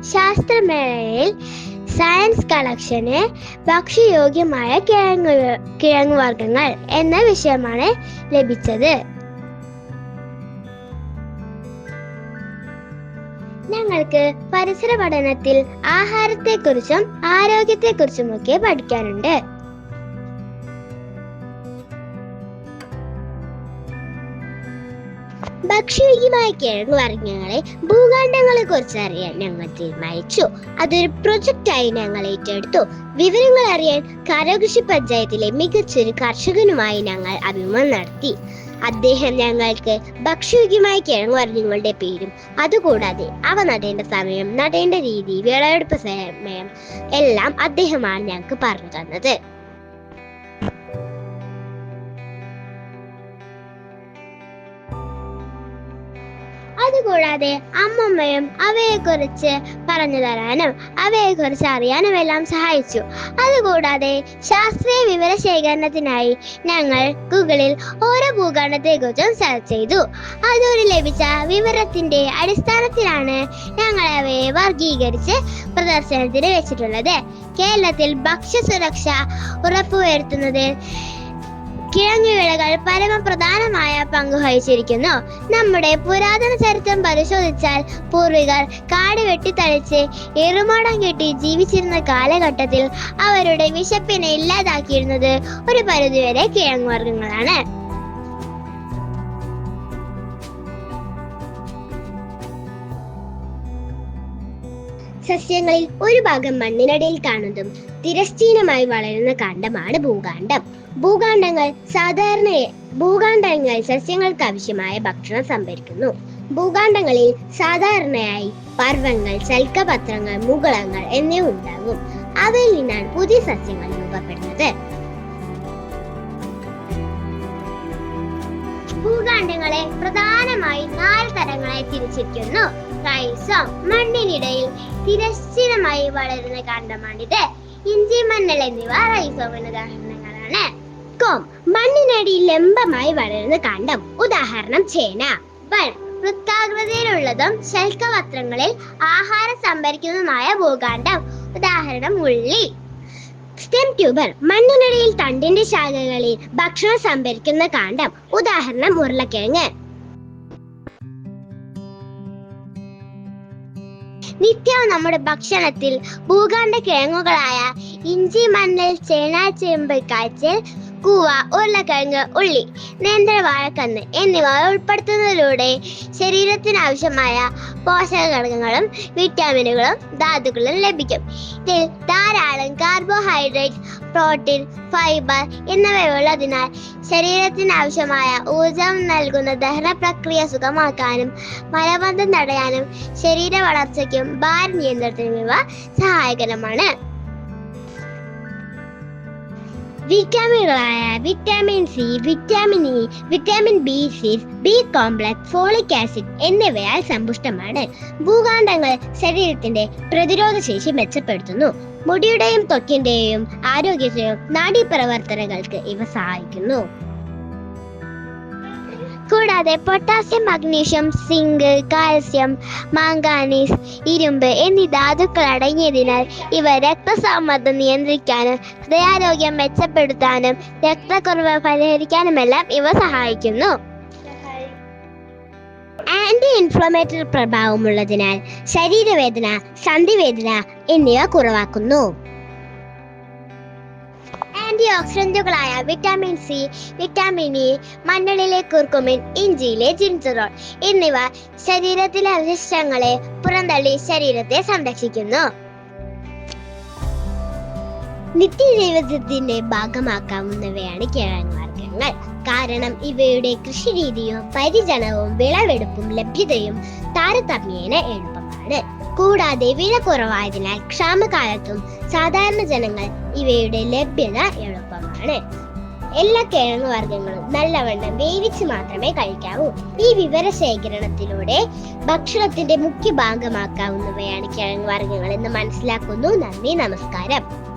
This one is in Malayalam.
ശാസ്ത്രമേളയിൽ സയൻസ് കളക്ഷന് ഭക്ഷ്യയോഗ്യമായ കിഴങ്ങ് കിഴങ്ങ് എന്ന വിഷയമാണ് ലഭിച്ചത്. ഞങ്ങൾക്ക് പരിസര പഠനത്തിൽ ആഹാരത്തെക്കുറിച്ചും ആരോഗ്യത്തെക്കുറിച്ചുമൊക്കെ പഠിക്കാനുണ്ട്. ഭക്ഷ്യയോഗ്യമായ കിഴങ്ങ് വർഗങ്ങളെ ഭൂഖണ്ഡങ്ങളെ കുറിച്ച് അറിയാൻ ഞങ്ങൾ തീരുമാനിച്ചു. അതൊരു പ്രൊജക്റ്റായി ഞങ്ങൾ ഏറ്റെടുത്തു. വിവരങ്ങൾ അറിയാൻ കരകൃഷി പഞ്ചായത്തിലെ മികച്ചൊരു കർഷകനുമായി ഞങ്ങൾ അഭിമുഖം നടത്തി. അദ്ദേഹം ഞങ്ങൾക്ക് ഭക്ഷ്യയോഗ്യമായ കിഴങ്ങ് വർഗങ്ങളുടെ പേരും അതുകൂടാതെ അവ നടേണ്ട സമയം നടേണ്ട രീതി വിളവെടുപ്പ് സമയം എല്ലാം അദ്ദേഹമാണ് ഞങ്ങൾക്ക് പറഞ്ഞു തന്നത്. അതുകൂടാതെ അമ്മമ്മയും അവയെക്കുറിച്ച് പറഞ്ഞു തരാനും അവയെക്കുറിച്ച് അറിയാനും എല്ലാം സഹായിച്ചു. അതുകൂടാതെ ശാസ്ത്രീയ വിവര ശേഖരണത്തിനായി ഞങ്ങൾ ഗൂഗിളിൽ ഓരോ ഭൂഖണ്ഡത്തെക്കുറിച്ചും സെർച്ച് ചെയ്തു. അതോടെ ലഭിച്ച വിവരത്തിന്റെ അടിസ്ഥാനത്തിലാണ് ഞങ്ങൾ അവയെ വർഗീകരിച്ച് പ്രദർശനത്തിന് വെച്ചിട്ടുള്ളത്. കേരളത്തിൽ ഭക്ഷ്യസുരക്ഷ ഉറപ്പുവരുത്തുന്നതിൽ കിഴങ്ങുവിളകൾ പരമപ്രധാനമായ പങ്ക് വഹിച്ചിരിക്കുന്നു. നമ്മുടെ പുരാതന ചരിത്രം പരിശോധിച്ചാൽ പൂർവികർ കാട് വെട്ടിത്തളിച്ച് എറുമാടം കെട്ടി ജീവിച്ചിരുന്ന കാലഘട്ടത്തിൽ അവരുടെ വിശപ്പിനെ ഇല്ലാതാക്കിയിരുന്നത് ഒരു പരിധിവരെ കിഴങ്ങുവർഗങ്ങളാണ്. സസ്യങ്ങളിൽ ഒരു ഭാഗം മണ്ണിനടിയിൽ കാണുന്നതും തിരശ്ചീനമായി വളരുന്ന കാണ്ഡമാണ് ഭൂകാണ്ഡം. ഭൂകാണ്ഡങ്ങൾ സാധാരണ ഭൂകാണ്ഡങ്ങൾ സസ്യങ്ങൾക്ക് ആവശ്യമായ ഭക്ഷണം സംഭരിക്കുന്നു. ഭൂകാണ്ഡങ്ങളിൽ സാധാരണയായി പർവങ്ങൾ ശൽക്കപത്രങ്ങൾ മുകളങ്ങൾ എന്നിവ ഉണ്ടാകും. അവയിൽ നിന്നാണ് പുതിയ സസ്യങ്ങൾ രൂപപ്പെടുന്നത്. ഭൂകാണ്ഡങ്ങളെ പ്രധാനമായി നാല് തരങ്ങളായി തിരിച്ചിരിക്കുന്നു. റൈസോം മണ്ണിനിടയിൽ തിരശ്ചീനമായി വളരുന്ന കാണ്ഡമാണിത്. ഇഞ്ചി മണ്ണൽ എന്നിവ റൈസോമിന് ഉദാഹരണങ്ങളാണ്. കോം മണ്ണിനടിയിൽ ലംബമായി വളരുന്ന കാണ്ഡം. ഉദാഹരണം ചേന. ബൾ വൃത്താകൃതിയിലുള്ളതും ശൽക്കപത്രങ്ങളിൽ ആഹാരം സംഭരിക്കുന്നതുമായ ഭൂകാണ്ഡം. ഉദാഹരണം ഉള്ളി. സ്റ്റെം ട്യൂബർ മണ്ണിനടിയിൽ തണ്ടിന്റെ ശാഖകളിൽ ഭക്ഷണം സംഭരിക്കുന്ന കാണ്ഡം. ഉദാഹരണം ഉരുളക്കിഴങ്ങ്. നിത്യവും നമ്മുടെ ഭക്ഷണത്തിൽ ഭൂഖണ്ഡ കിഴങ്ങുകളായ ഇഞ്ചി മണ്ണിൽ ചേന ചേമ്പ് കാച്ചിൽ കൂവ ഉരുളക്കിഴങ്ങ് ഉള്ളി നേന്ത്ര വാഴക്കന്ന് എന്നിവ ഉൾപ്പെടുത്തുന്നതിലൂടെ ശരീരത്തിനാവശ്യമായ പോഷക ഘടകങ്ങളും വിറ്റാമിനുകളും ധാതുക്കളും ലഭിക്കും. ഇതിൽ ധാരാളം കാർബോഹൈഡ്രേറ്റ് പ്രോട്ടീൻ ഫൈബർ എന്നിവയുള്ളതിനാൽ ശരീരത്തിനാവശ്യമായ ഊർജം നൽകുന്ന ദഹന പ്രക്രിയ സുഗമാക്കാനും മലബന്ധം തടയാനും ശരീര വളർച്ചയ്ക്കും ഭാര നിയന്ത്രണത്തിനും ഇവ സഹായകരമാണ്. വിറ്റാമിനുകളായ vitamin C vitamin E vitamin B six B complex folic acid എന്നിവയാൽ സമ്പുഷ്ടമാണ്. ഭൂകാന്തങ്ങൾ ശരീരത്തിന്റെ പ്രതിരോധ ശേഷി മെച്ചപ്പെടുത്തുന്നു. മുടിയുടെയും ത്വക്കിന്റെയും ആരോഗ്യത്തെയും നാഡീപ്രവർത്തനങ്ങൾക്ക് ഇവ സഹായിക്കുന്നു. കൂടാതെ potassium magnesium zinc calcium manganese ഇരുമ്പ് എന്നീ ധാതുക്കൾ അടങ്ങിയതിനാൽ ഇവ രക്തസമ്മർദ്ദം നിയന്ത്രിക്കാനും ഹൃദയാരോഗ്യം മെച്ചപ്പെടുത്താനും രക്തക്കുറവ് പരിഹരിക്കാനുമെല്ലാം ഇവ സഹായിക്കുന്നു. ആന്റി ഇൻഫ്ലമേറ്ററി പ്രഭാവമുള്ളതിനാൽ ശരീരവേദന സന്ധിവേദന എന്നിവ കുറവാക്കുന്നു. ആന്റി ഓക്സിഡന്റുകളായ വിറ്റാമിൻ സി വിറ്റാമിൻ ഇ മണ്ണളിലെ കുർക്കുമിൻ ഇഞ്ചിയിലെ ജിൻസറോൾ എന്നിവ ശരീരത്തിലെ അവശിഷ്ടങ്ങളെ പുറന്തള്ളി ശരീരത്തെ സംരക്ഷിക്കുന്നു. നിത്യജീവിതത്തിന്റെ ഭാഗമാക്കാവുന്നവയാണ് കിഴങ്ങ് കാരണം ഇവയുടെ കൃഷിരീതിയും പരിചരണവും വിളവെടുപ്പും ലഭ്യതയും താരതമ്യേന എളുപ്പമാണ്. കൂടാതെ വില കുറവായതിനാൽ ക്ഷാമകാലത്തും സാധാരണ ജനങ്ങൾ ഇവയുടെ ലഭ്യത എളുപ്പമാണ്. എല്ലാ കിഴങ്ങ് വർഗങ്ങളും നല്ലവണ്ണം വേവിച്ച് മാത്രമേ കഴിക്കാവൂ. ഈ വിവര ശേഖരണത്തിലൂടെ ഭക്ഷണത്തിന്റെ മുഖ്യ ഭാഗമാക്കാവുന്നവയാണ് കിഴങ്ങ് വർഗങ്ങൾ എന്ന് മനസ്സിലാക്കുന്നു. നന്ദി നമസ്കാരം.